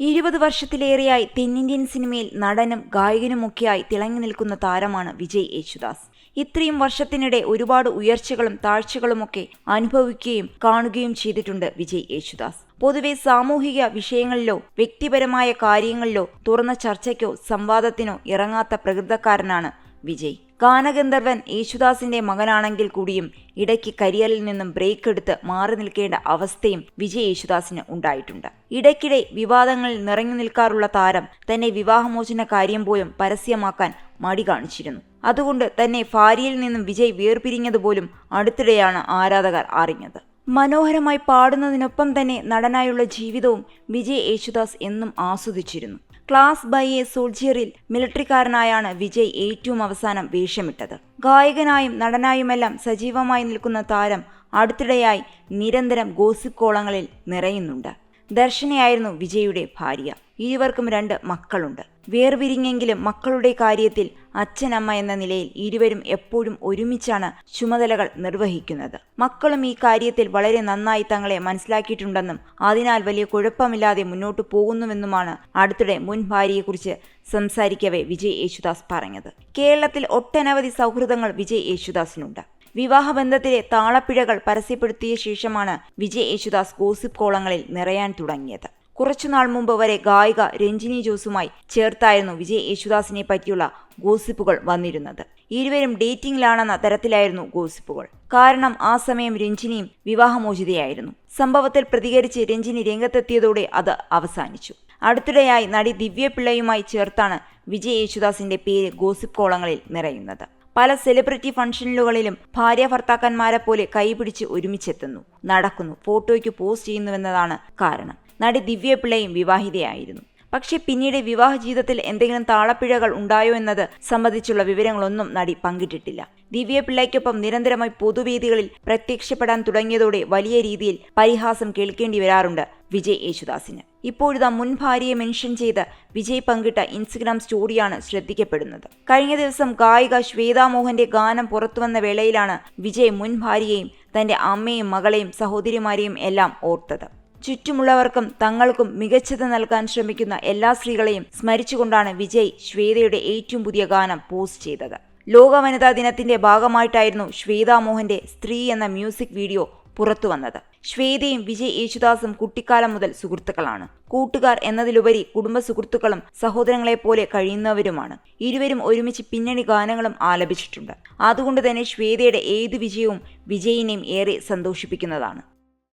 ഇരുപത് വർഷത്തിലേറെയായി തെന്നിന്ത്യൻ സിനിമയിൽ നടനും ഗായകനുമൊക്കെയായി തിളങ്ങി നിൽക്കുന്ന താരമാണ് വിജയ് യേശുദാസ്. ഇത്രയും വർഷത്തിനിടെ ഒരുപാട് ഉയർച്ചകളും താഴ്ചകളുമൊക്കെ അനുഭവിക്കുകയും കാണുകയും ചെയ്തിട്ടുണ്ട് വിജയ് യേശുദാസ്. പൊതുവെ സാമൂഹിക വിഷയങ്ങളിലോ വ്യക്തിപരമായ കാര്യങ്ങളിലോ തുറന്ന ചർച്ചയ്ക്കോ സംവാദത്തിനോ ഇറങ്ങാത്ത പ്രകൃതക്കാരനാണ് വിജയ്. ഗാനഗന്ധർവൻ യേശുദാസിന്റെ മകനാണെങ്കിൽ കൂടിയും ഇടയ്ക്ക് കരിയറിൽ നിന്നും ബ്രേക്ക് എടുത്ത് മാറി നിൽക്കേണ്ട അവസ്ഥയും വിജയ് യേശുദാസിന് ഉണ്ടായിട്ടുണ്ട്. ഇടയ്ക്കിടെ വിവാദങ്ങളിൽ നിറഞ്ഞു നിൽക്കാറുള്ള താരം തന്നെ വിവാഹമോചന കാര്യം പോലും പരസ്യമാക്കാൻ മടി കാണിച്ചിരുന്നു. അതുകൊണ്ട് തന്നെ ഭാര്യയിൽ നിന്നും വിജയ് വേർപിരിഞ്ഞതുപോലും അടുത്തിടെയാണ് ആരാധകർ അറിഞ്ഞത്. മനോഹരമായി പാടുന്നതിനൊപ്പം തന്നെ നടനായുള്ള ജീവിതവും വിജയ് യേശുദാസ് എന്നും ആസ്വദിച്ചിരുന്നു. ക്ലാസ് ബൈ എ സോൾജിയറിൽ മിലിറ്ററിക്കാരനായാണ് വിജയ് ഏറ്റവും അവസാനം വേഷമിട്ടത്. ഗായകനായും നടനായുമെല്ലാം സജീവമായി നിൽക്കുന്ന താരം അടുത്തിടെയായി നിരന്തരം ഗോസിപ്പ് കോളങ്ങളിൽ നിറയുന്നുണ്ട്. ദർശനയായിരുന്നു വിജയുടെ ഭാര്യ. ഇരുവർക്കും രണ്ട് മക്കളുണ്ട്. വേർപിരിഞ്ഞെങ്കിലും മക്കളുടെ കാര്യത്തിൽ അച്ഛനമ്മ എന്ന നിലയിൽ ഇരുവരും എപ്പോഴും ഒരുമിച്ചാണ് ചുമതലകൾ നിർവഹിക്കുന്നത്. മക്കളും ഈ കാര്യത്തിൽ വളരെ നന്നായി തങ്ങളെ മനസ്സിലാക്കിയിട്ടുണ്ടെന്നും അതിനാൽ വലിയ കുഴപ്പമില്ലാതെ മുന്നോട്ട് പോകുന്നുവെന്നുമാണ് അടുത്തിടെ മുൻ ഭാര്യയെക്കുറിച്ച് സംസാരിക്കവേ വിജയ് യേശുദാസ് പറഞ്ഞത്. കേരളത്തിൽ ഒട്ടനവധി സൗഹൃദങ്ങൾ വിജയ് യേശുദാസിനുണ്ട്. വിവാഹബന്ധത്തിലെ താളപ്പിഴകൾ പരസ്യപ്പെടുത്തിയ ശേഷമാണ് വിജയ് യേശുദാസ് ഗോസിപ്പ് കോളങ്ങളിൽ നിറയാൻ തുടങ്ങിയത്. കുറച്ചുനാൾ മുമ്പ് വരെ ഗായിക രഞ്ജിനി ജോസുമായി ചേർത്തായിരുന്നു വിജയ് യേശുദാസിനെ പറ്റിയുള്ള ഗോസിപ്പുകൾ വന്നിരുന്നത്. ഇരുവരും ഡേറ്റിംഗിലാണെന്ന തരത്തിലായിരുന്നു ഗോസിപ്പുകൾ. കാരണം ആ സമയം രഞ്ജിനിയും വിവാഹമോചിതയായിരുന്നു. സംഭവത്തിൽ പ്രതികരിച്ച് രഞ്ജിനി രംഗത്തെത്തിയതോടെ അത് അവസാനിച്ചു. അടുത്തിടെയായി നടി ദിവ്യപിള്ളയുമായി ചേർത്താണ് വിജയ് യേശുദാസിന്റെ പേര് ഗോസിപ്പ് കോളങ്ങളിൽ നിറയുന്നത്. പല സെലിബ്രിറ്റി ഫംഗ്ഷനുകളിലും ഭാര്യ ഭർത്താക്കന്മാരെ പോലെ കൈപിടിച്ച് ഒരുമിച്ചെത്തുന്നു. നടക്കുന്നു. ഫോട്ടോയ്ക്ക് പോസ്റ്റ് ചെയ്യുന്നുവെന്നതാണ് കാരണം. നടി ദിവ്യപിള്ളയും വിവാഹിതയായിരുന്നു. പക്ഷേ പിന്നീട് വിവാഹ ജീവിതത്തിൽ എന്തെങ്കിലും താളപ്പിഴകൾ ഉണ്ടായോ എന്നത് സംബന്ധിച്ചുള്ള വിവരങ്ങളൊന്നും നടി പങ്കിട്ടിട്ടില്ല. ദിവ്യപിള്ളയ്ക്കൊപ്പം നിരന്തരമായി പൊതുവേദികളിൽ പ്രത്യക്ഷപ്പെടാൻ തുടങ്ങിയതോടെ വലിയ രീതിയിൽ പരിഹാസം കേൾക്കേണ്ടി വരാറുണ്ട് വിജയ് യേശുദാസിന്. ഇപ്പോഴിതാ മുൻ ഭാര്യയെ മെൻഷൻ ചെയ്ത് വിജയ് പങ്കിട്ട ഇൻസ്റ്റഗ്രാം സ്റ്റോറിയാണ് ശ്രദ്ധിക്കപ്പെടുന്നത്. കഴിഞ്ഞ ദിവസം ഗായിക ശ്വേതാ മോഹന്റെ ഗാനം പുറത്തുവന്ന വേളയിലാണ് വിജയ് മുൻ ഭാര്യയെയും തന്റെ അമ്മയും മകളെയും സഹോദരിമാരെയും എല്ലാം ഓർത്തത്. ചുറ്റുമുള്ളവർക്കും തങ്ങൾക്കും മികച്ചത് നൽകാൻ ശ്രമിക്കുന്ന എല്ലാ സ്ത്രീകളെയും സ്മരിച്ചുകൊണ്ടാണ് വിജയ് ശ്വേതയുടെ ഏറ്റവും പുതിയ ഗാനം പോസ്റ്റ് ചെയ്തത്. ലോക വനിതാ ദിനത്തിന്റെ ഭാഗമായിട്ടായിരുന്നു ശ്വേതാ മോഹന്റെ സ്ത്രീ എന്ന മ്യൂസിക് വീഡിയോ പുറത്തുവന്നത് ശ്വേതയും വിജയ് യേശുദാസും കുട്ടിക്കാലം മുതൽ സുഹൃത്തുക്കളാണ്. കൂട്ടുകാർ എന്നതിലുപരി കുടുംബ സുഹൃത്തുക്കളും സഹോദരങ്ങളെപ്പോലെ കഴിയുന്നവരുമാണ്. ഇരുവരും ഒരുമിച്ച് പിന്നണി ഗാനങ്ങളും ആലപിച്ചിട്ടുണ്ട്. അതുകൊണ്ട് തന്നെ ശ്വേതയുടെ ഏതു വിജയവും വിജയിനെയും ഏറെ സന്തോഷിപ്പിക്കുന്നതാണ്.